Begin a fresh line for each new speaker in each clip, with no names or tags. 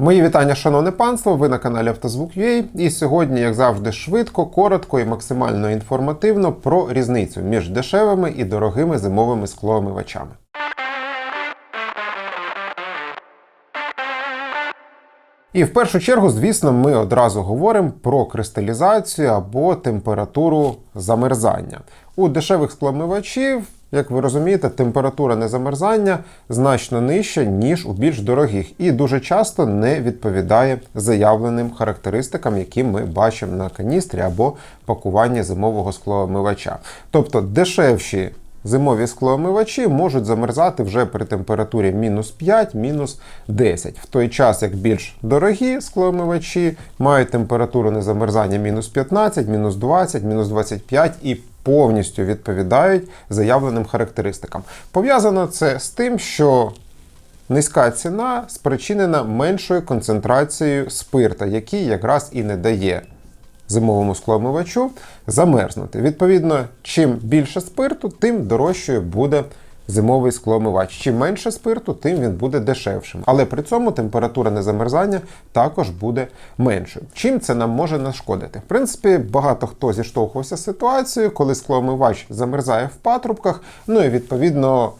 Мої вітання, шановне панство. Ви на каналі Автозвук.ua і сьогодні, як завжди, швидко, коротко і максимально інформативно про різницю між дешевими і дорогими зимовими склоомивачами. І в першу чергу, звісно, ми одразу говоримо про кристалізацію або температуру замерзання. У дешевих скломивачів, як ви розумієте, температура незамерзання значно нижча, ніж у більш дорогих, і дуже часто не відповідає заявленим характеристикам, які ми бачимо на каністрі або пакуванні зимового склоомивача. Тобто дешевші Зимові склоомивачі можуть замерзати вже при температурі мінус 5, мінус 10. В той час, як більш дорогі склоомивачі мають температуру незамерзання мінус 15, мінус 20, мінус 25 і повністю відповідають заявленим характеристикам. Пов'язано це з тим, що Низька ціна спричинена меншою концентрацією спирта, який якраз і не дає зимовому склоомивачу замерзнути. Відповідно, чим більше спирту, тим дорожчою буде зимовий склоомивач. Чим менше спирту, тим він буде дешевшим. Але при цьому температура незамерзання також буде меншою. Чим це нам може нашкодити? В принципі, багато хто зіштовхувався з ситуацією, коли склоомивач замерзає в патрубках, ну і відповідно.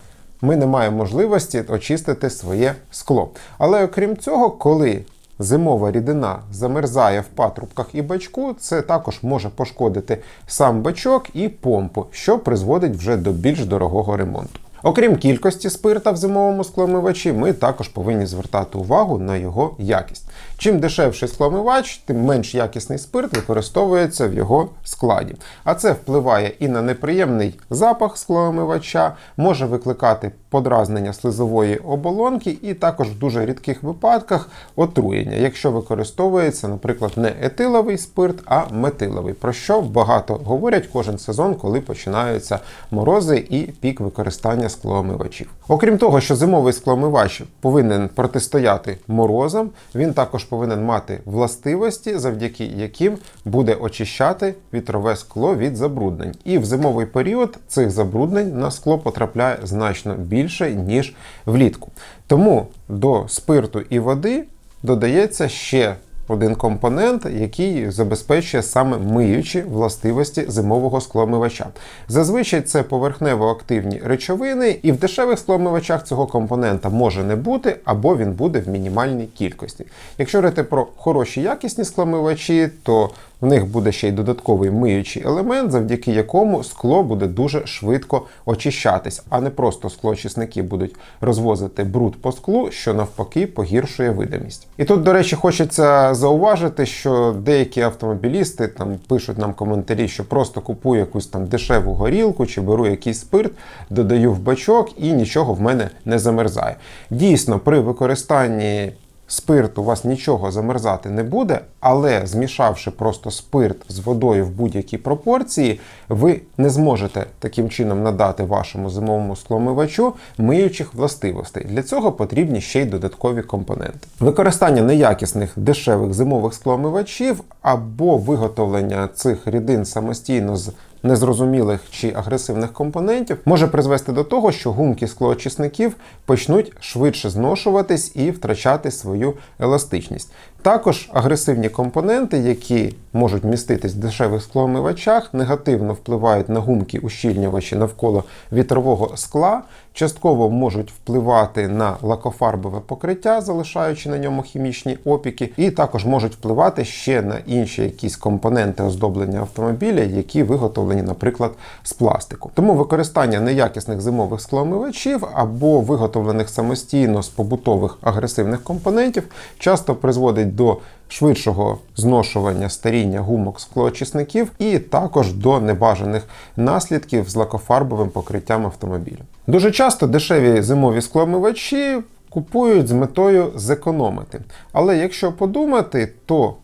Ми не маємо можливості очистити своє скло. Але окрім цього, коли зимова рідина замерзає в патрубках і бачку, це також може пошкодити сам бачок і помпу, що призводить вже до більш дорогого ремонту. Окрім кількості спирта в зимовому скломивачі, ми також повинні звертати увагу на його якість. Чим дешевший скломивач, тим менш якісний спирт використовується в його складі. А це впливає і на неприємний запах скломивача, може викликати подразнення слизової оболонки, і також в дуже рідких випадках отруєння, якщо використовується, наприклад, не етиловий спирт, а метиловий, про що багато говорять кожен сезон, коли починаються морози і пік використання склоомивачів. Окрім того, що зимовий склоомивач повинен протистояти морозам, він також повинен мати властивості, завдяки яким буде очищати вітрове скло від забруднень. І в зимовий період цих забруднень на скло потрапляє значно більше, ніж влітку. Тому до спирту і води додається ще один компонент, який забезпечує саме миючі властивості зимового скломивача. Зазвичай це поверхнево-активні речовини, і в дешевих скломивачах цього компонента може не бути, або він буде в мінімальній кількості. Якщо говорити про хороші якісні скломивачі, то в них буде ще й додатковий миючий елемент, завдяки якому скло буде дуже швидко очищатись, а не просто склоочисники будуть розвозити бруд по склу, що навпаки погіршує видимість. І тут, до речі, хочеться зауважити, що деякі автомобілісти там пишуть нам коментарі, що просто купую якусь там дешеву горілку чи беру якийсь спирт, додаю в бачок і нічого в мене не замерзає. Дійсно, при використанні спирт у вас нічого замерзати не буде, але змішавши просто спирт з водою в будь-якій пропорції, ви не зможете таким чином надати вашому зимовому скломивачу миючих властивостей. Для цього потрібні ще й додаткові компоненти. Використання неякісних дешевих зимових скломивачів або виготовлення цих рідин самостійно з незрозумілих чи агресивних компонентів може призвести до того, що гумки склоочисників почнуть швидше зношуватись і втрачати свою еластичність. Також агресивні компоненти, які можуть міститись в дешевих склоомивачах, негативно впливають на гумки ущільнювачі навколо вітрового скла, частково можуть впливати на лакофарбове покриття, залишаючи на ньому хімічні опіки, і також можуть впливати ще на інші якісь компоненти оздоблення автомобіля, які виготовлені, наприклад, з пластику. Тому використання неякісних зимових склоомивачів або виготовлених самостійно з побутових агресивних компонентів часто призводить до швидшого зношування старіння гумок склоочисників і також до небажаних наслідків з лакофарбовим покриттям автомобіля. Дуже часто дешеві зимові скломивачі купують з метою зекономити. Але якщо подумати, то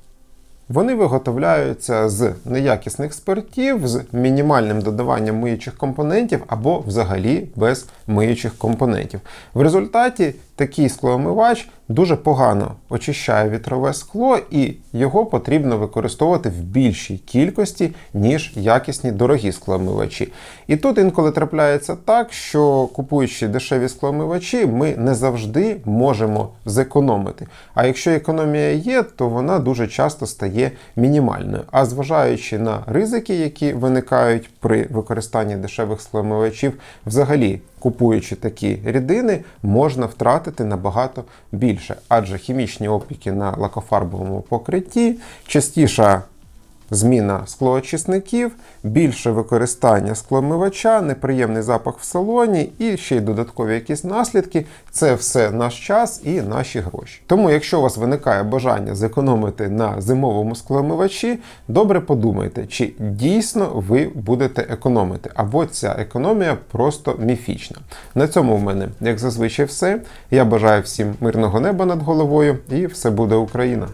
вони виготовляються з неякісних спиртів, з мінімальним додаванням миючих компонентів або взагалі без миючих компонентів. В результаті такий склоомивач дуже погано очищає вітрове скло, і його потрібно використовувати в більшій кількості, ніж якісні дорогі склоомивачі. І тут інколи трапляється так, що купуючи дешеві склоомивачі, ми не завжди можемо зекономити. А якщо економія є, то вона дуже часто стає мінімальною. А зважаючи на ризики, які виникають при використанні дешевих склоомивачів, взагалі купуючи такі рідини, можна втратити набагато більше, адже хімічні опіки на лакофарбовому покритті, частіша зміна склоочисників, більше використання скломивача, неприємний запах в салоні і ще й додаткові якісь наслідки. Це все наш час і наші гроші. Тому, якщо у вас виникає бажання зекономити на зимовому скломивачі, добре подумайте, чи дійсно ви будете економити, або ця економія просто міфічна. На цьому в мене, як зазвичай, все. Я бажаю всім мирного неба над головою, і все буде Україна!